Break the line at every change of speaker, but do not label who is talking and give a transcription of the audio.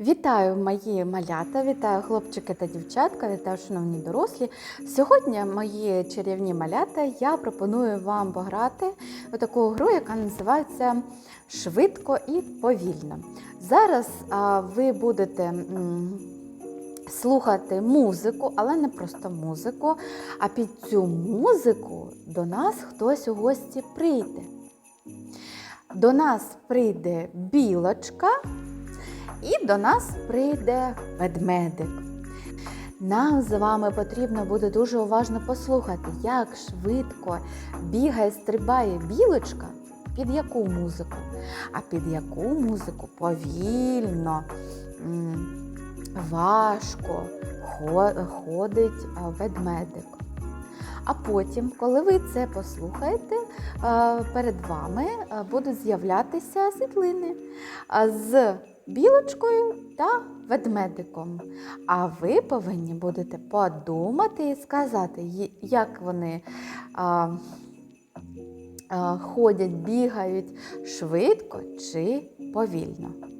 Вітаю мої малята, вітаю хлопчики та дівчатка, вітаю шановні дорослі. Сьогодні мої чарівні малята я пропоную вам пограти у таку гру, яка називається Швидко і повільно. Зараз а, ви будете слухати музику, але не просто музику, а під цю музику до нас хтось у гості прийде. До нас прийде білочка. І до нас прийде ведмедик. Нам з вами потрібно буде дуже уважно послухати, як швидко бігає, стрибає білочка, під яку музику, а під яку музику повільно, важко ходить ведмедик. А потім, коли ви це послухаєте, перед вами будуть з'являтися світлини з білочкою та ведмедиком. А ви повинні будете подумати і сказати, як вони а, а, ходять, бігають швидко чи повільно.